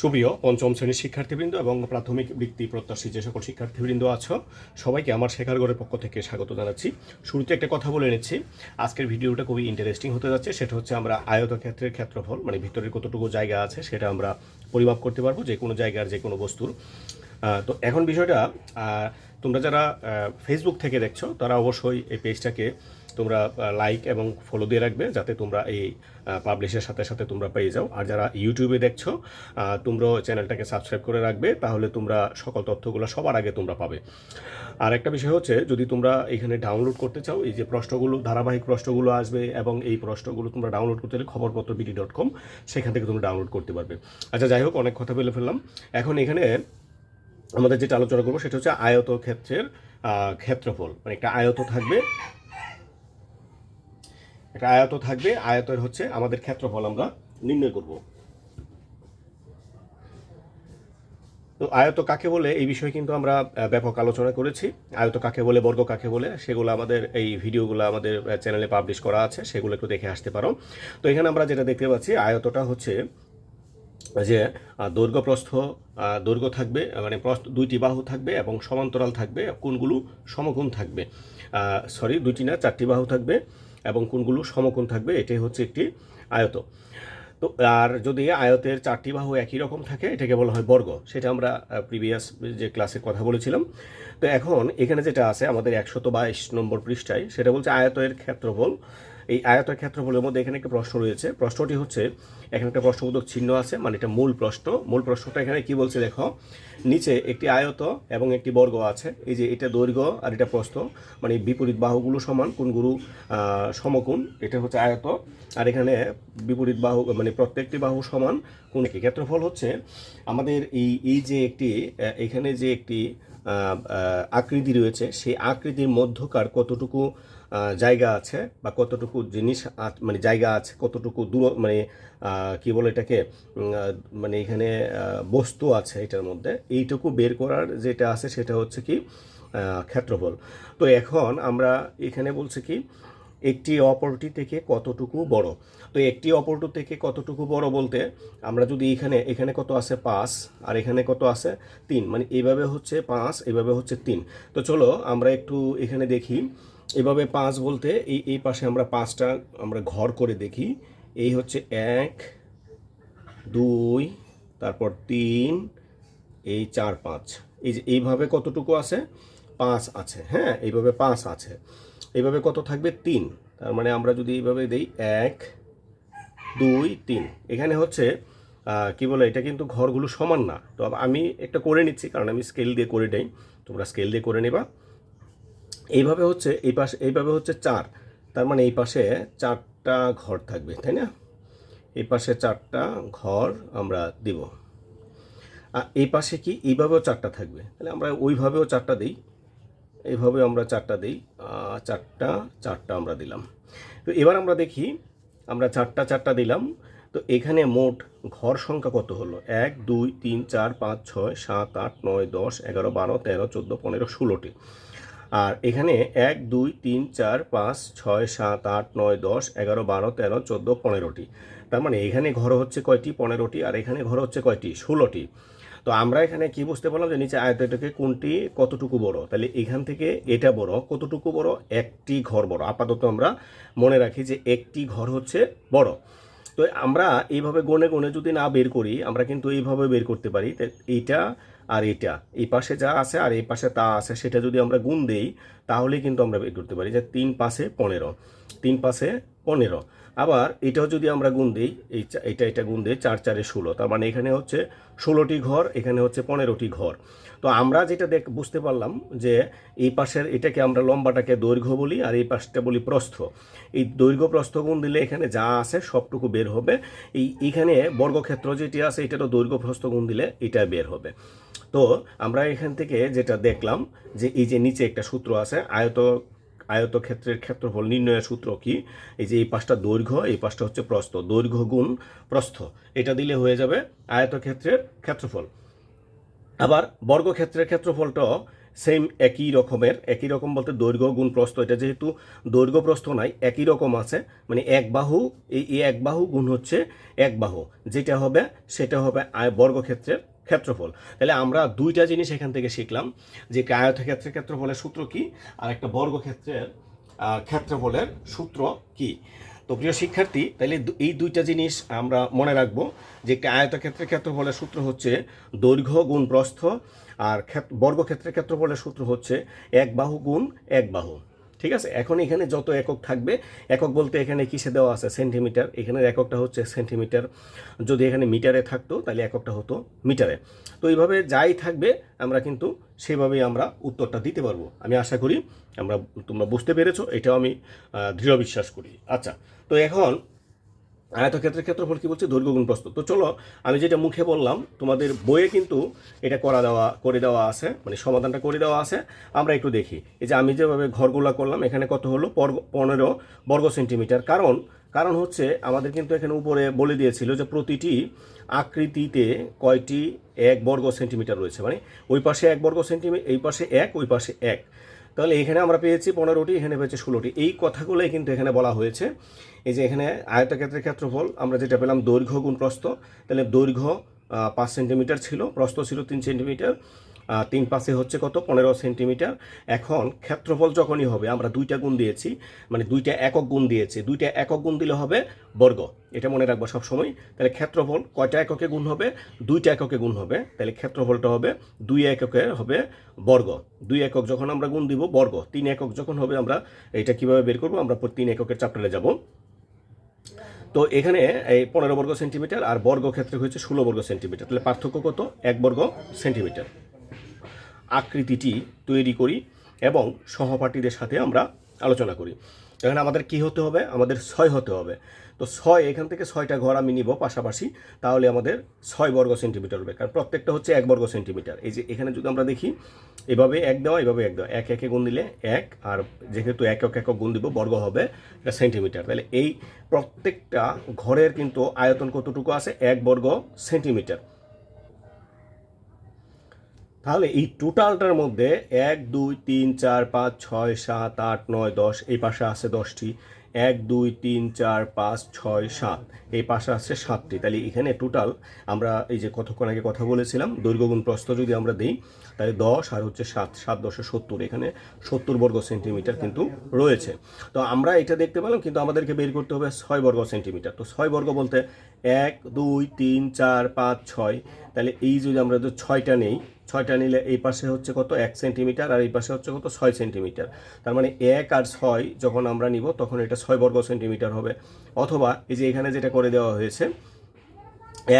সুপ্রিয় পঞ্চম শ্রেণির শিক্ষার্থীবৃন্দ এবং প্রাথমিক বৃত্তি প্রত্যাশী যে সকল শিক্ষার্থীবৃন্দ আছো, সবাইকে আমার শেখার ঘরের পক্ষ থেকে স্বাগত জানাচ্ছি। শুরুতে একটা কথা বলে নিচ্ছি, আজকের ভিডিওটা খুবই ইন্টারেস্টিং হতে যাচ্ছে, সেটা হচ্ছে আমরা আয়তক্ষেত্রের ক্ষেত্রফল মানে ভিতরের কতটুকু জায়গা আছে সেটা আমরা পরিমাপ করতে পারব, যে কোনো জায়গার যে কোনো বস্তুর। তো এখন বিষয়টা তোমরা যারা ফেসবুক থেকে দেখছ, তারা অবশ্যই এই পেজটাকে তোমরা লাইক এবং ফলো দিয়ে রাখবে যাতে তোমরা এই পাবলিশের সাথে সাথে তোমরা পেয়ে যাও। আর যারা ইউটিউবে দেখছ তোমরাও চ্যানেলটাকে সাবস্ক্রাইব করে রাখবে, তাহলে তোমরা সকল তথ্যগুলো সবার আগে তোমরা পাবে। আর একটা বিষয় হচ্ছে, যদি তোমরা এখানে ডাউনলোড করতে চাও, এই যে প্রশ্নগুলো, ধারাবাহিক প্রশ্নগুলো আসবে এবং এই প্রশ্নগুলো তোমরা ডাউনলোড করতে হলে খবরপত্র বিডি ডট কম সেখান থেকে তোমরা ডাউনলোড করতে পারবে। আচ্ছা যাই হোক, অনেক কথা বলে ফেললাম। এখন এখানে আমাদের যেটা আলোচনা করব, সেটা হচ্ছে আয়ত ক্ষেত্রের ক্ষেত্রফল। মানে একটা আয়ত থাকবে একটা আয়ত থাকবে আয়তের হচ্ছে আমাদের ক্ষেত্রফল আমরা নির্ণয় করব। তো আয়ত কাকে বলে? এই বিষয়ে কিন্তু আমরা ব্যাপক আলোচনা করেছি। আয়ত কাকে বলে বর্গ কাকে বলে সেগুলো আমাদের এই ভিডিওগুলো আমাদের চ্যানেলে পাবলিশ করা আছে সেগুলো একটু দেখে আসতে পারো। তো এখানে আমরা যেটা দেখতে পাচ্ছি আয়তটা হচ্ছে যে আহ, দৈর্ঘ্য থাকবে মানে প্রস্থ দুইটি বাহু থাকবে এবং সমান্তরাল থাকবে কোনগুলো সমকোণ থাকবে। সরি দুইটি না চারটি বাহু থাকবে। এবং কোনগুলো সমকোণ থাকবে, এটাই হচ্ছে একটি আয়ত। তো, আর যদি আয়তের চারটি বাহু একই রকম থাকে, এটাকে বলা হয় বর্গ। সেটা আমরা প্রিভিয়াস যে ক্লাসে কথা বলেছিলাম। তো এখন এখানে যেটা আছে, আমাদের একশত বাইশ নম্বর পৃষ্ঠায়, সেটা বলছে আয়তের ক্ষেত্রফল এই আয়তের ক্ষেত্রফলের মধ্যে এখানে একটা প্রশ্ন রয়েছে। প্রশ্নটি হচ্ছে, এখানে একটা প্রশ্নবোধক চিহ্ন আছে মানে এটা মূল প্রশ্ন। মূল প্রশ্নটা এখানে কি বলছে দেখো, নিচে একটি আয়ত এবং একটি বর্গ আছে। এই যে এটা দৈর্ঘ্য আর এটা প্রস্থ মানে বিপরীত বাহুগুলো সমান, কোন গুরু সমকোণ, এটা হচ্ছে আয়ত। আর এখানে বিপরীত বাহু মানে প্রত্যেকটি বাহু সমান, কোন ক্ষেত্রফল হচ্ছে, আমাদের এই এই যে একটি এখানে যে একটি আকৃতি রয়েছে, সেই আকৃতির মধ্যকার কতটুকু জায়গা আছে বা কতটুকু জিনিস মানে জায়গা আছে, কতটুকু দূর মানে কী বলে এটাকে মানে এখানে বস্তু আছে এটার মধ্যে। এইটুকু বের করার যেটা আছে সেটা হচ্ছে কি ক্ষেত্রফল। তো এখন আমরা এখানে বলছি কি, একটি অপরটি থেকে কতটুকু বড়? তো একটি অপরটি থেকে কতটুকু বড় বলতে আমরা যদি এখানে এখানে কত আছে? পাঁচ। আর এখানে কত আছে? তিন। মানে এইভাবে হচ্ছে পাঁচ এইভাবে হচ্ছে তিন। তো চলো আমরা একটু এখানে দেখি এভাবে পাঁচ বলতে এই এই পাশে আমরা পাঁচটা আমরা ঘর করে দেখি। এই হচ্ছে এক, দুই, তারপর তিন, এই চার, পাঁচ। এই যে এইভাবে কতটুকু আছে? পাঁচ আছে হ্যাঁ এইভাবে পাঁচ আছে। এইভাবে কত থাকবে? তিন। তার মানে আমরা যদি এইভাবে দিই, এক, দুই, তিন। এখানে হচ্ছে কি বলে, এটা কিন্তু ঘরগুলো সমান না। তো আমি একটা করে নিচ্ছি, কারণ আমি স্কেল দিয়ে করে নেই। তোমরা স্কেল দিয়ে করে নেবা। এইভাবে হচ্ছে, এই পাশে, এইভাবে হচ্ছে চার, তার মানে এই পাশে চারটা ঘর থাকবে, তাই না? এই পাশে চারটা ঘর আমরা দিব। আর এই পাশে কি এইভাবেও চারটা থাকবে? তাহলে আমরা ওইভাবেও চারটা দিই। এইভাবে আমরা চারটা দিই। চারটা চারটা আমরা দিলাম। তো এবার আমরা দেখি, আমরা চারটা চারটা দিলাম। তো এখানে মোট ঘর সংখ্যা কত হলো? এক, দুই, তিন, চার, পাঁচ, ছয়, সাত, আট, নয়, দশ, এগারো, বারো, তেরো, চোদ্দ, পনেরো, ষোলোটি। আর এখানে এক, দুই, তিন, চার, পাঁচ, ছয়, সাত, আট, নয়, দশ, এগারো, বারো, তেরো, চোদ্দ, পনেরোটি। তার মানে এখানে ঘর হচ্ছে কয়টি? পনেরোটি। আর এখানে ঘর হচ্ছে কয়টি? ষোলোটি। তো আমরা এখানে কি বুঝতে পারলাম যে নিচে আয়তটাকে কোনটি কতটুকু বড়? তাহলে এখান থেকে এটা বড়। কতটুকু বড়? একটি ঘর বড়। আপাতত আমরা মনে রাখি যে একটি ঘর হচ্ছে বড়। তো আমরা এইভাবে গনে গনে যদি না বের করি, আমরা কিন্তু এইভাবে বের করতে পারি। এইটা আর এটা। এই পাশে যা আছে আর এই পাশে তা আছে, সেটা যদি আমরা গুণ দেই, তাহলে কিন্তু আমরা বের করতে পারি যে তিন পাশে পনেরো, তিন পাশে পনেরো। আবার এটাও যদি আমরা গুণ দিই, এই এটা এটা গুণ দিই চার, চারে ষোলো, তার মানে এখানে হচ্ছে ষোলোটি ঘর, এখানে হচ্ছে পনেরোটি ঘর। তো আমরা যেটা দেখ, বুঝতে পারলাম যে এই পাশের এটাকে আমরা লম্বাটাকে দৈর্ঘ্য বলি আর এই পাশটা বলি প্রস্থ। এই দৈর্ঘ্য, প্রস্থ গুণ দিলে এখানে যা আছে সবটুকু বের হবে। এই, এখানে বর্গক্ষেত্র যেটি আছে, এটারও দৈর্ঘ্য, প্রস্থ গুণ দিলে এটা বের হবে। তো আমরা এখান থেকে যেটা দেখলাম যে এই যে নিচে একটা সূত্র আছে, আয়ত, আয়তক্ষেত্রের ক্ষেত্রফল নির্ণয়ের সূত্র কি? এই যে এই পাশটা দৈর্ঘ্য, এই পাশটা হচ্ছে প্রস্থ, দৈর্ঘ্য গুণ প্রস্থ। এটা দিলে হয়ে যাবে আয়তক্ষেত্রের ক্ষেত্রফল। আবার বর্গক্ষেত্রের ক্ষেত্রফলটাও সেম একই রকমের, একই রকম বলতে দৈর্ঘ্য গুণ প্রস্থ। এটা যেহেতু দৈর্ঘ্য প্রস্থ নাই, একই রকম আছে মানে এক বাহু এই এক বাহু গুণ হচ্ছে এক বাহু। যেটা হবে, সেটা হবে আয়, বর্গক্ষেত্রের ক্ষেত্রফল। তাহলে আমরা দুইটা জিনিস এখান থেকে শিখলাম, যে আয়তক্ষেত্রের ক্ষেত্রফলের সূত্র কি আর একটা বর্গক্ষেত্রের ক্ষেত্রফলের সূত্র কি। তো প্রিয় শিক্ষার্থী, তাহলে এই দুইটা জিনিস আমরা মনে রাখব, যে একটা আয়তক্ষেত্রের ক্ষেত্রফলের সূত্র হচ্ছে দৈর্ঘ্য গুণ প্রস্থ আর ক্ষেত- বর্গক্ষেত্রের ক্ষেত্রফলের সূত্র হচ্ছে এক বাহু গুণ এক বাহু। ঠিক আছে? এখন এখানে যত একক থাকবে, একক বলতে এখানে কিসে দেওয়া আছে? সেন্টিমিটার। এখানের এককটা হচ্ছে সেন্টিমিটার। যদি এখানে মিটারে থাকতো, তাহলে এককটা হতো মিটারে। তো এইভাবে যাই থাকবে, আমরা কিন্তু সেভাবেই আমরা উত্তরটা দিতে পারব। আমি আশা করি আমরা, তোমরা বুঝতে পেরেছ, এটাও আমি দৃঢ় বিশ্বাস করি। আচ্ছা তো এখন আয়তক্ষেত্রের ক্ষেত্রফল কি বলছে? দৈর্ঘ্য গুণ প্রস্থ। তো চলো, আমি যেটা মুখে বললাম, তোমাদের বইয়ে কিন্তু এটা করা দেওয়া, করে দেওয়া আছে মানে সমাধানটা করে দেওয়া আছে। আমরা একটু দেখি। এই যে আমি যেভাবে ঘরগুলা করলাম, এখানে কত হলো? পনেরো বর্গ সেন্টিমিটার। কারণ কারণ হচ্ছে আমাদের কিন্তু এখানে উপরে বলে দিয়েছিল যে প্রতিটি আকৃতিতে কয়টি? এক বর্গ সেন্টিমিটার রয়েছে। মানে ওই পাশে এক বর্গ সেন্টিমিটার এই পাশে এক, ওই পাশে এক। তাহলে এখানে আমরা পেয়েছি পনেরোটি, এখানে পেয়েছি ষোলোটি। এই কথাগুলোই কিন্তু এখানে বলা হয়েছে। এই যে এখানে আয়তক্ষেত্রের ক্ষেত্রফল, আমরা যেটা পেলাম দৈর্ঘ্য গুণ প্রস্থ। তাহলে দৈর্ঘ্য পাঁচ সেন্টিমিটার ছিল, প্রস্থ ছিল তিন সেন্টিমিটার। তিন পাশে হচ্ছে কত? পনেরো সেন্টিমিটার। এখন ক্ষেত্রফল যখনই হবে, আমরা দুইটা গুণ দিয়েছি মানে দুইটা একক গুণ দিয়েছি, দুইটা একক গুণ দিলে হবে বর্গ। এটা মনে রাখব সবসময়। তাহলে ক্ষেত্রফল কয়টা এককে গুণ হবে? দুইটা এককে গুণ হবে। তাহলে ক্ষেত্রফলটা হবে দুই এককে হবে বর্গ। দুই একক যখন আমরা গুণ দিব, বর্গ। তিন একক যখন হবে, আমরা এটা কীভাবে বের করব? আমরা তিন এককের চাপটালে যাব। তো এখানে এই পনেরো বর্গ সেন্টিমিটার আর বর্গ ক্ষেত্রে হয়েছে ষোলো বর্গ সেন্টিমিটার। তাহলে পার্থক্য কত? এক বর্গ সেন্টিমিটার। আকৃতিটি তৈরি করি এবং সহপাঠীদের সাথে আমরা আলোচনা করি। এখানে আমাদের কি হতে হবে? আমাদের ছয় হতে হবে। তো ছয়, এখান থেকে ছয়টা ঘর আমি নিব পাশাপাশি। তাহলে আমাদের ছয় বর্গ সেন্টিমিটার হবে। কারণ প্রত্যেকটা হচ্ছে এক বর্গ সেন্টিমিটার। এই যে এখানে যদি আমরা দেখি, এভাবে এক দেওয়া, এভাবে এক দেওয়া। এক, একে গুণ দিলে এক, আর যেহেতু একক একক গুণ দিব, বর্গ হবে এটা সেন্টিমিটার। তাহলে এই প্রত্যেকটা ঘরের কিন্তু আয়তন কতটুকু আছে? এক বর্গ সেন্টিমিটার। তাহলে এই টোটালটার মধ্যে এক, দুই, তিন, চার, পাঁচ, ছয়, সাত, আট, নয়, দশ, এই পাশে আছে দশটি। এক, দুই, তিন, চার, পাঁচ, ছয়, সাত, এই পাশে আছে সাতটি। তাহলে এখানে টোটাল আমরা এই যে কতক্ষণ আগে কথা বলেছিলাম দৈর্ঘ্য গুণ প্রস্থ যদি আমরা দিই, তাহলে দশ আর হচ্ছে সাত সাত দশে সত্তর, এখানে সত্তর বর্গ সেন্টিমিটার কিন্তু রয়েছে। তো আমরা এটা দেখতে পেলাম, কিন্তু আমাদেরকে বের করতে হবে ছয় বর্গ সেন্টিমিটার। তো ছয় বর্গ বলতে এক, দুই, তিন, চার, পাঁচ, ছয়। তাহলে এই যদি আমরা যদি ছয়টা নেই, ছয়টা নিলে এই পাশে হচ্ছে কত? এক সেন্টিমিটার আর এই পাশে হচ্ছে কত? ছয় সেন্টিমিটার। তার মানে এক আর ছয় যখন আমরা নিব, তখন এটা ছয় বর্গ সেন্টিমিটার হবে। অথবা এই যে এখানে যেটা করে দেওয়া হয়েছে,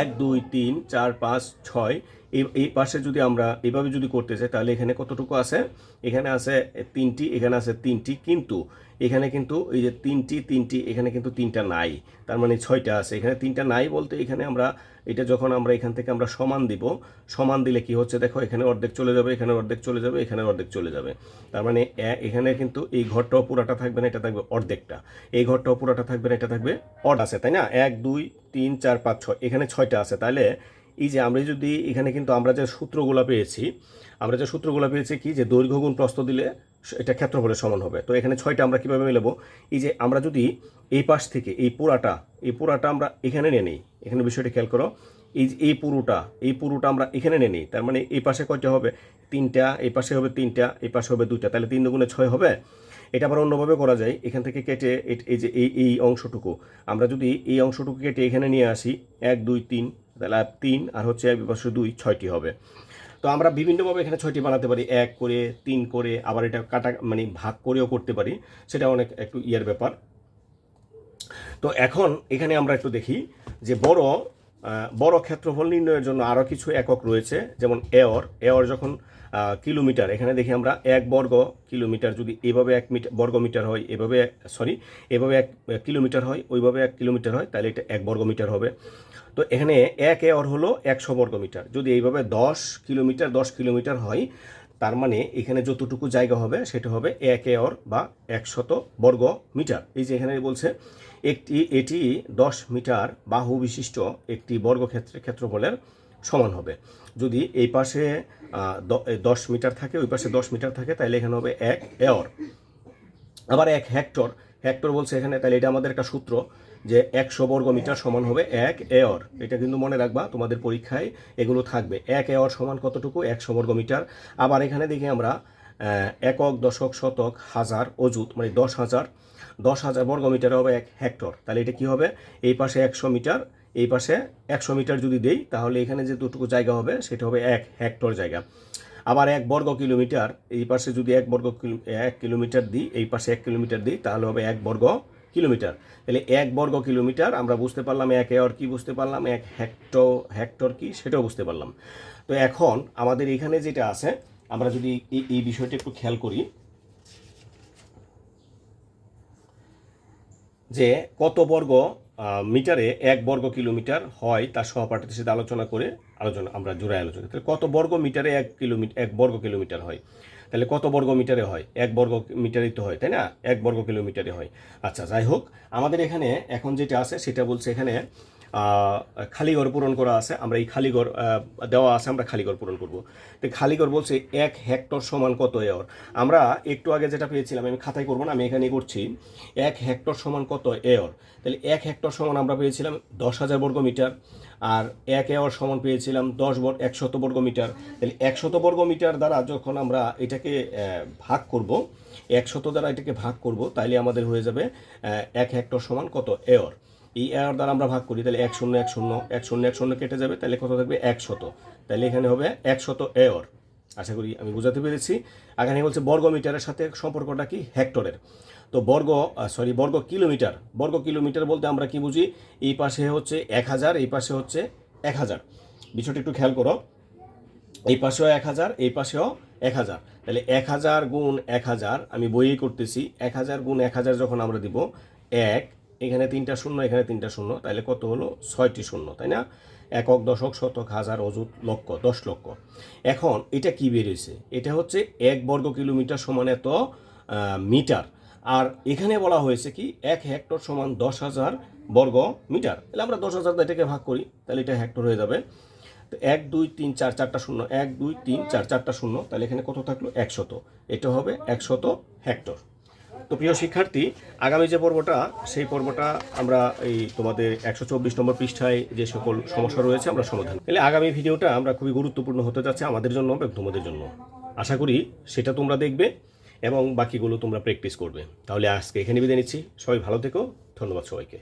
এক, দুই, তিন, চার, পাঁচ, ছয়, এই এই পাশে যদি আমরা এভাবে যদি করতে চাই, তাহলে এখানে কতটুকু আছে? এখানে আছে তিনটি, এখানে আছে তিনটি। কিন্তু এখানে কিন্তু এই যে তিনটি তিনটি, এখানে কিন্তু তিনটা নাই। তার মানে ছয়টা আছে। এখানে তিনটা নাই বলতে এখানে আমরা, এটা যখন আমরা এখান থেকে আমরা সমান দিব, সমান দিলে কি হচ্ছে দেখো, এখানে অর্ধেক চলে যাবে, এখানে অর্ধেক চলে যাবে, এখানে অর্ধেক চলে যাবে। তার মানে এখানে কিন্তু এই ঘরটাও পুরাটা থাকবে না, এটা থাকবে অর্ধেকটা। এই ঘরটাও পুরাটা থাকবে না, এটা থাকবে অর্ড আছে, তাই না? এক, দুই, তিন, চার, পাঁচ, ছয়, এখানে ছয়টা আছে। তাহলে এই যে আমরা যদি এখানে কিন্তু আমরা যে সূত্রগুলো পেয়েছি, আমরা যে সূত্রগুলো পেয়েছি কি? যে দৈর্ঘ্য গুণ দিলে এটা ক্ষেত্রফলের সমান হবে। তো এখানে ছয়টা আমরা কীভাবে মেলাবো? এই যে আমরা যদি এই পাশ থেকে এই পুরাটা এই পুরাটা আমরা এখানে নিয়ে নিই। এখানে বিষয়টা খেয়াল করো। এই যে এই পুরোটা এই পুরোটা আমরা এখানে নিয়ে নিই। তার মানে এই পাশে কয়টা হবে? তিনটা, এই পাশে হবে তিনটা, এই পাশে হবে দুইটা। তাহলে তিন দুগুণে ছয় হবে? এটা আবার অন্যভাবে করা যায়। এখান থেকে কেটে এই যে এই এই অংশটুকু। আমরা যদি এই অংশটুকু কেটে এখানে নিয়ে আসি, এক, দুই, তিন, তাহলে তিন আর হচ্ছে এক দুই, ছয়টি হবে। তো আমরা বিভিন্নভাবে এখানে ছয়টি বানাতে পারি, এক করে, তিন করে, আবার এটা কাটা মানে ভাগ করেও করতে পারি, সেটা অনেক একটু ইয়ার ব্যাপার। তো এখন এখানে আমরা একটু দেখি যে বড় বড় ক্ষেত্রফল নির্ণয়ের জন্য আরও কিছু একক রয়েছে, যেমন এওর এওর যখন কিলোমিটার, এখানে দেখি আমরা এক বর্গ কিলোমিটার, যদি এভাবে এক মিটার বর্গ মিটার হয়, এভাবে সরি, এভাবে এক কিলোমিটার হয়, ওইভাবে এক কিলোমিটার হয়, তাহলে এটা এক বর্গ মিটার হবে। তো এখানে এক এওর হলো একশো বর্গ মিটার যদি এইভাবে দশ কিলোমিটার দশ কিলোমিটার হয় তার মানে এখানে যতটুকু জায়গা হবে সেটা হবে এক এওর বা একশত বর্গ মিটার। এই যে এখানে বলছে, একটি, এটি দশ মিটার বাহু বিশিষ্ট একটি বর্গক্ষেত্রের ক্ষেত্রফলের সমান হবে। যদি এই পাশে দশ মিটার থাকে, ওই পাশে দশ মিটার থাকে তাহলে এখানে হবে এক এয়র আবার এক হেক্টর হেক্টর বলছে এখানে তাহলে এটা আমাদের একটা সূত্র। যে একশো বর্গ মিটার সমান হবে এক এয়র এটা কিন্তু মনে রাখবা, তোমাদের পরীক্ষায় এগুলো থাকবে। এক এয়র সমান কতটুকু? একশো বর্গ মিটার আবার এখানে দেখি আমরা একক, দশক, শতক, হাজার অজুত মানে দশ হাজার। দশ হাজার বর্গ মিটার হবে এক হেক্টর। তাহলে এটা কি হবে? এই পাশে একশো মিটার, এই পাশে একশো মিটার যদি দেই, তাহলে এখানে যে দুটুকু জায়গা হবে, সেটা হবে এক হেক্টর জায়গা। আবার এক বর্গ কিলোমিটার, এই পাশে যদি এক বর্গ এক কিলোমিটার দিই, এই পাশে এক কিলোমিটার দিই, তাহলে হবে এক বর্গ কিলোমিটার। তাহলে এক বর্গ কিলোমিটার আমরা বুঝতে পারলাম এক এয়র কি বুঝতে পারলাম, এক হেক্টর হেক্টর কি সেটাও বুঝতে পারলাম। তো এখন আমাদের এখানে যেটা আছে, আমরা যদি এই বিষয়টা একটু খেয়াল করি। যে কত বর্গ মিটারে এক বর্গ কিলোমিটার হয় তার সহপাঠীদের সাথে আলোচনা করে আলোচনা, আমরা জোড়ায় আলোচনা কত বর্গ মিটারে এক কিলোমিটার এক বর্গ কিলোমিটার হয়? তাহলে কত বর্গ মিটারে হয়? এক বর্গ মিটারে তো হয়, তাই না? এক বর্গ কিলোমিটারে হয়। আচ্ছা যাই হোক, আমাদের এখানে এখন যেটা আছে সেটা বলছে এখানে আহ, খালিঘর পূরণ করা আছে। আমরা এই খালিঘর আহ, দেওয়া আছে আমরা খালিঘর পূরণ করব। তো খালিঘর বলছে এক হেক্টর সমান কত এয়র আমরা একটু আগে যেটা পেয়েছিলাম আমি খাতায় করব না আমি এখানে করছি। এক হেক্টর সমান কত এয়র তাহলে এক হেক্টর সমান আমরা পেয়েছিলাম দশ হাজার বর্গ মিটার। আর এক এয়র সমান পেয়েছিলাম দশ বর্গ একশত বর্গ মিটার। তাহলে একশত বর্গ মিটার দ্বারা যখন আমরা এটাকে ভাগ করব একশত দ্বারা এটাকে ভাগ করব তাইলে আমাদের হয়ে যাবে এক হেক্টর সমান কত এয়র এই এয়ার দ্বারা আমরা ভাগ করি, তাহলে এক শূন্য এক শূন্য এক শূন্য এক শূন্য কেটে যাবে, তাহলে কত থাকবে? একশত তাহলে এখানে হবে একশত এয়র আশা করি আমি বোঝাতে পেরেছি। এখানে বলছে বর্গ মিটারের সাথে সম্পর্কটা কি? হেক্টরের। তো বর্গ সরি বর্গ কিলোমিটার। বর্গ কিলোমিটার বলতে আমরা কি বুঝি? এই পাশে হচ্ছে এক হাজার, এই পাশে হচ্ছে এক হাজার। বিষয়টা একটু খেয়াল করো। এই পাশেও এক হাজার, এই পাশেও এক হাজার। তাহলে এক হাজার গুণ এক হাজার, আমি বইয়ে করতেছি, এক হাজার গুণ এক হাজার যখন আমরা দিব, এক এখানে তিনটা শূন্য, এখানে তিনটা শূন্য তাহলে কত হলো? ছয়টি শূন্য, তাই না? একক, দশক, শতক, হাজার, অযুত, লক্ষ, দশ লক্ষ। এখন এটা কি বেরিয়েছে? এটা হচ্ছে এক বর্গ কিলোমিটার সমান এত মিটার। আর এখানে বলা হয়েছে কি? এক হেক্টর সমান দশ হাজার বর্গ মিটার। তাহলে আমরা দশ হাজার এটাকে ভাগ করি, তাহলে এটা হেক্টর হয়ে যাবে। তো এক, দুই, তিন, চার, চারটা শূন্য, এক, দুই, তিন, চার, চারটা শূন্য, তাহলে এখানে কত থাকল? একশত। এটা হবে একশত হেক্টর। তো প্রিয় শিক্ষার্থী, আগামী যে পর্বটা, সেই পর্বটা আমরা এই তোমাদের একশো চব্বিশ নম্বর পৃষ্ঠায় যে সকল সমস্যা রয়েছে আমরা সমাধান তাহলে আগামী ভিডিওটা আমরা খুবই গুরুত্বপূর্ণ হতে যাচ্ছে আমাদের জন্য এবং তোমাদের জন্য। আশা করি সেটা তোমরা দেখবে এবং বাকিগুলো তোমরা প্র্যাকটিস করবে। তাহলে আজকে এখানে বিদায় নিচ্ছি। সবাই ভালো থেকো। ধন্যবাদ সবাইকে।